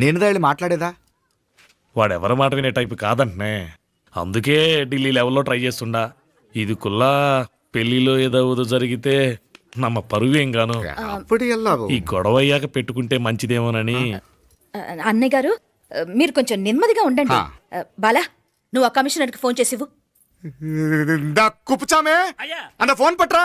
నేనుదా వెళ్ళి మాట్లాడేదా? వాడెవరి మాట వినే టైపు కాదంటనే. అందుకే ఢిల్లీ లెవెల్లో ట్రై చేస్తుండా. ఇది కుల్లా పెళ్ళిలో ఏదో జరిగితే నమ్మ పరువేం గాను? అప్పుడు వెళ్ళావు. ఈ గొడవ అయ్యాక పెట్టుకుంటే మంచిదేమోనని. అన్నయ్య గారు మీరు కొంచెం నెమ్మదిగా ఉండండి. బాలా నువ్వు ఆ కమిషనర్కి ఫోన్ చేసివు దా కుప్పుచామే అన్న ఫోన్ పట్రా.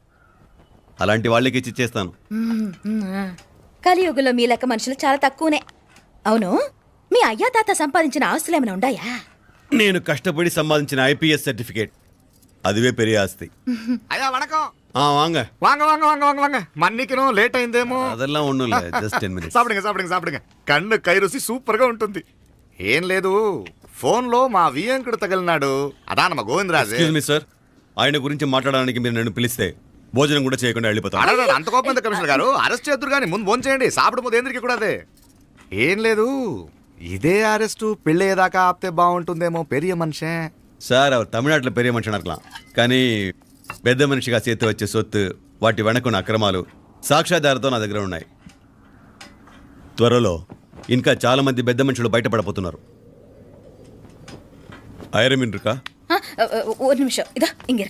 అలాంటి వాళ్ళకి ఇచ్చి చేస్తాను కలియుగంలో మీ లెక్క మనుషులు చాలా తక్కువనే. అవును మీ అయ్యా తాత సంపాదించిన ఆస్తులు ఏమైనా ఉన్నాయా నేను కష్టపడి సంపాదించిన ఐపీఎస్ సర్టిఫికేట్. అదివే పెరిగే ఆస్తి. అయ్యా వణకం. ఆ வாங்க వాంగ వాంగ వాంగ வாங்க వాంగ. மன்னிக்கணும் లేట్ అయిందేమో. అదెல்லாம் ஒண்ணும் జస్ట్ 10 మినిట్స్ సాపడింగ సాపడంగా సాపడంగా కన్ను కైరుసి సూపర్గా ఉంటుంది. ఏం లేదు ఫోన్లో మా వియంకుడు తగిలినాడు. అదానమ్మ గోవిందరాజు. ఎక్స్క్యూజ్ మీ సార్ ఆయన గురించి మాట్లాడడానికి మీరు నన్ను పిలిస్తే భోజనం కూడా చేయకుండా వెళ్ళిపోతాం. అంత కోపం కమిషనర్ గారు? అరెస్ట్ చేద్దరు కానీ ముందు చేయండి. సాపడ ముందు ఎందుకు కూడా అదే ఏం లేదు. ఇదే అరెస్టు పెళ్ళయ్యేదాకా ఆపితే బాగుంటుందేమో పెరియ మనిషే. సార్ அவர் தமிழ்நாட்டில் పెరియ మనిషి இருக்கலாம் కానీ పెద్ద మనిషిగా చేతి వచ్చే సొత్తు వాటి వెనకున్న అక్రమాలు సాక్ష్యాధారతో నా దగ్గర ఉన్నాయి. త్వరలో ఇంకా చాలా మంది పెద్ద మనుషులు బయటపడబోతున్నారు. ఐరమిన్ రుకా ఒక నిమిషం. ఇదా ஒரு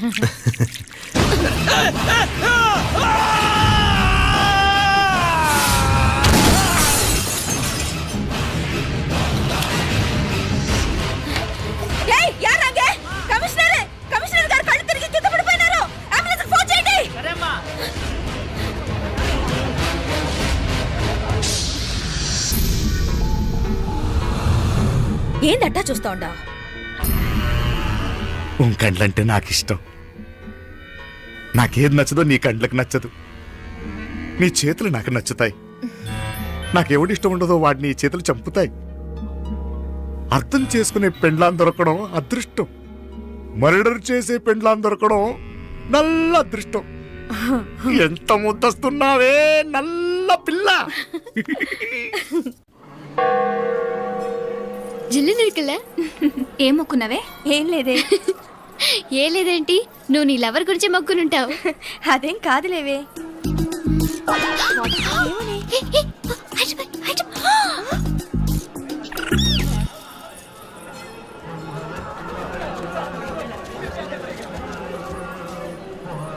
యారాంగే? కమిషనర్ కమిషనర్ గారు కళ్ళు తిరిగి కింద పడిపోయినారు అంబులెన్స్ ఫోన్ చేయండి ఏందట్టా చూస్తా ఉండా? ఉన్ కండ్లంటే నాకు ఇష్టం నాకేది నచ్చదో నీ కండ్లకు నచ్చదు. నీ చేతులు నాకు నచ్చుతాయి. నాకెవడి ఇష్టం ఉండదో వాడిని నీ చేతులు చంపుతాయి. అర్థం చేసుకునే పెండ్లాం దొరకడం అదృష్టం. మర్డర్ చేసే పెండ్లాం దొరకడం నల్ల అదృష్టం. ఎంత ముద్దస్తున్నావే నల్ల పిల్ల. జిల్లు నిరుకులే ఏం మొక్కున్నవే? ఏం లేదే. ఏ లేదేంటి? నువ్వు నీ లవర్ గురించి మొక్కునుంటావు. అదేం కాదులేవే.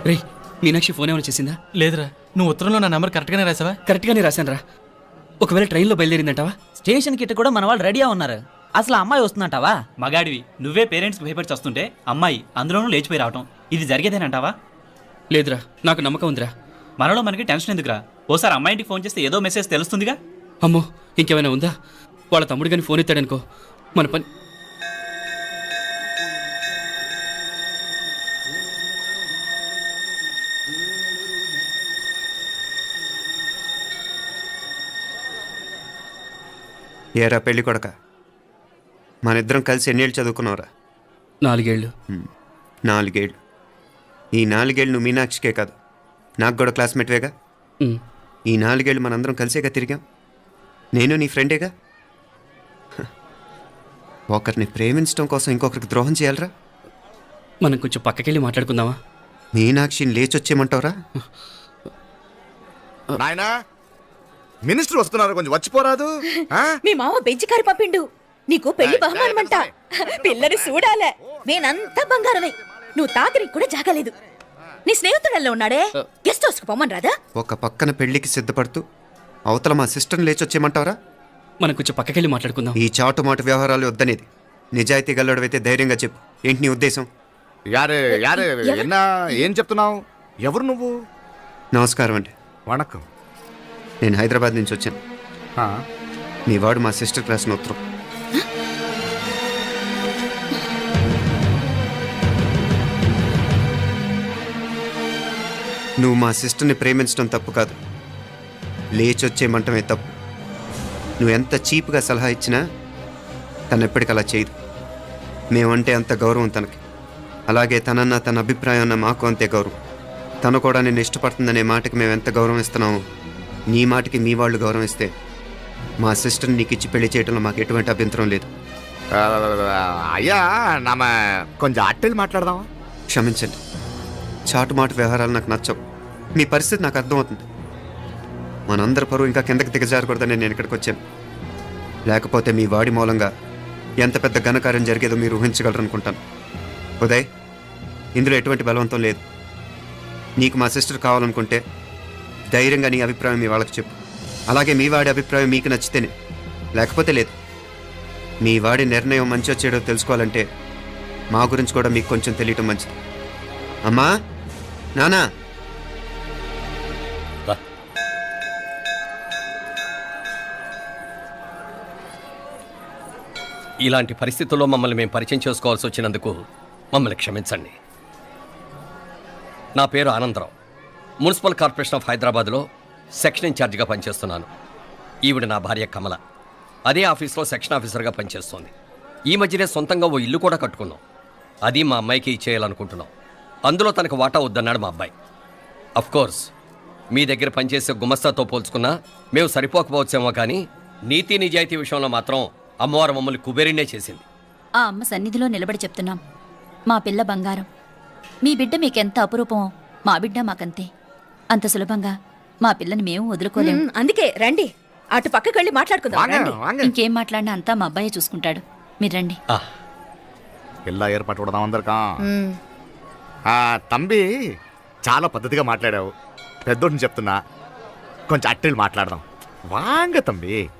రే మీనాక్షి ఫోన్ ఏమైనా చేసిందా? లేదురా నువ్వు ఉత్తరంలో నా నెంబర్ కరెక్ట్గానే రాసావా? కరెక్ట్గానే రాశాను రా ఒకవేళ ట్రైన్లో బయలుదేరిందంటావా? స్టేషన్ కిட்ட కూడా మన వాళ్ళు రెడీగా ఉన్నారు. అసలు ఆ అమ్మాయి వస్తుందంటావా? మగాడివి. నువ్వే పేరెంట్స్ భయపడి వస్తుంటే అమ్మాయి అందులోనూ లేచిపోయి రావటం. ఇది జరిగేదేనంటావా లేదురా. నాకు నమ్మకం ఉందిరా. మనలో మనకి టెన్షన్ ఎందుకురా? ఓసారి అమ్మాయి ఇంటికి ఫోన్ చేస్తే ఏదో మెసేజ్ తెలుస్తుందిగా? అమ్మో ఇంకేమైనా ఉందా? వాళ్ళ తమ్ముడు కానీ ఫోన్ ఎత్తాడనుకో. మన పని ఏరా పెళ్ళి కొడక మన ఇద్దరం కలిసి ఎన్నేళ్ళు చదువుకున్నావురా? నాలుగేళ్ళు. హ్మ్. నాలుగేళ్ళు. ఈ నాలుగేళ్ళు నువ్వు మీనాక్షికే కాదు. నాకు కూడా క్లాస్మేట్వేగా. ఈ నాలుగేళ్ళు మనందరం కలిసేగా తిరిగాం. నేను నీ ఫ్రెండేగా. ఒకరిని ప్రేమించడం కోసం ఇంకొకరికి ద్రోహం చేయాలరా? మనం కొంచెం పక్కకెళ్ళి మాట్లాడుకుందామా? మీనాక్షిని లేచొచ్చేయమంటావురా? నాయనా మినిస్టర్ వస్తున్నారు కొంచెం వచ్చిపోరాదు. ఆ? మీ మామ బెంచి కారు పంపిండు. నీకు పెళ్ళి బహుమానమంట. పిల్లని చూడాలే నేనంతా బంగారమే. నువ్వు తాకరికి కూడా జాగలేదు. నీ స్నేహితుడల్లో ఉన్నాడే? గెస్ట్ హౌస్కు పొమ్మని రాదా? ఒక పక్కన పెళ్ళికి సిద్ధపడుతూ అవతల మా సిస్టర్ని లేచొచ్చేయమంటావురా? మనం కొంచెం పక్కకెళ్ళి మాట్లాడుకుందాం. ఈ చాటుమాటు వ్యవహారాలు వద్దనేది. నిజాయితీ గల్లడవైతే ధైర్యంగా చెప్పు. ఏంటి నీ ఉద్దేశం? యారే యారే ఎన్నా ఏం చెప్తున్నావు? ఎవరు నువ్వు? నమస్కారం అండి. వణకం. నేను హైదరాబాద్ నుంచి వచ్చాను. ఆ, మీ వాడు మా సిస్టర్ క్లాస్ ఉత్తరం నువ్వు మా సిస్టర్ని ప్రేమించడం తప్పు కాదు. లేచొచ్చేయమంటమే తప్పు. నువ్వు ఎంత చీప్గా సలహా ఇచ్చినా తను ఎప్పటికీ అలా చేయదు. మేమంటే అంత గౌరవం తనకి. అలాగే తనన్న తన అభిప్రాయం అన్న మాకు అంతే గౌరవం. తను కూడా నిన్ను ఇష్టపడుతుందనే మాటకి మేము ఎంత గౌరవం ఇస్తున్నామో నీ మాటకి మీ వాళ్ళు గౌరవం ఇస్తే మా సిస్టర్ని నీకు ఇచ్చి పెళ్ళి చేయడంలో మాకు ఎటువంటి అభ్యంతరం లేదు. అయ్యా నామ కొంచెం అట్టెలు మాట్లాడదామా? క్షమించండి. చాటుమాటు వ్యవహారాలు నాకు నచ్చవు. మీ పరిస్థితి నాకు అర్థమవుతుంది. మనందరి పరువు ఇంకా కిందకి దిగజారకూడదని నేను ఇక్కడికి వచ్చాను. లేకపోతే మీ వాడి మూలంగా ఎంత పెద్ద ఘనకార్యం జరిగేదో మీరు ఊహించగలరనుకుంటాను. ఉదయ్ ఇందులో ఎటువంటి బలవంతం లేదు. నీకు మా సిస్టర్ కావాలనుకుంటే ధైర్యంగా నీ అభిప్రాయం మీ వాళ్ళకి చెప్పు. అలాగే మీ వాడి అభిప్రాయం మీకు నచ్చితేనే. లేకపోతే లేదు. మీ వాడి నిర్ణయం మంచి వచ్చేటో తెలుసుకోవాలంటే మా గురించి కూడా మీకు కొంచెం తెలియటం మంచిది. అమ్మా! నానా. ఇలాంటి పరిస్థితుల్లో మమ్మల్ని మేము పరిచయం చేసుకోవాల్సి వచ్చినందుకు మమ్మల్ని క్షమించండి. నా పేరు ఆనందరావు. మున్సిపల్ కార్పొరేషన్ ఆఫ్ హైదరాబాద్లో సెక్షన్ ఇన్ఛార్జిగా పనిచేస్తున్నాను. ఈవిడ నా భార్య కమల. అదే ఆఫీస్లో సెక్షన్ ఆఫీసర్గా పనిచేస్తోంది. ఈ మధ్యనే సొంతంగా ఓ ఇల్లు కూడా కట్టుకున్నాం. అది మా అమ్మాయికి ఇచ్చేయాలనుకుంటున్నాం. అందులో తనకు వాటా వద్దన్నాడు మా అబ్బాయి. కోర్స్ మీ దగ్గర పనిచేసే గుమస్తాతో పోల్చుకున్నా మేము సరిపోకపోవచ్చేమో కానీ నీతి నిజాయితీ విషయంలో మాత్రం అమ్మవారు మమ్మల్ని కుబేరినే చేసింది. ఆ అమ్మ సన్నిధిలో నిలబడి చెప్తున్నాం. మా పిల్ల బంగారం. మీ బిడ్డ మీకెంత అపురూపమో మా బిడ్డ మాకంతే. అంత సులభంగా మా పిల్లని మేము వదులుకోలేము అందుకే రండి. అటు పక్కకి వెళ్ళి మాట్లాడుకుందాం. ఇంకేం మాట్లాడినా అంతా మా అబ్బాయే చూసుకుంటాడు. మీరు రండి. எல்லா ஏற்பாட்டோட ఆ, తంబి చాలా పద్ధతిగా మాట్లాడావు. పెద్దోడిని చెప్తున్నా. కొంచెం అట్టెలు మాట్లాడదాం. వాంగ తంబి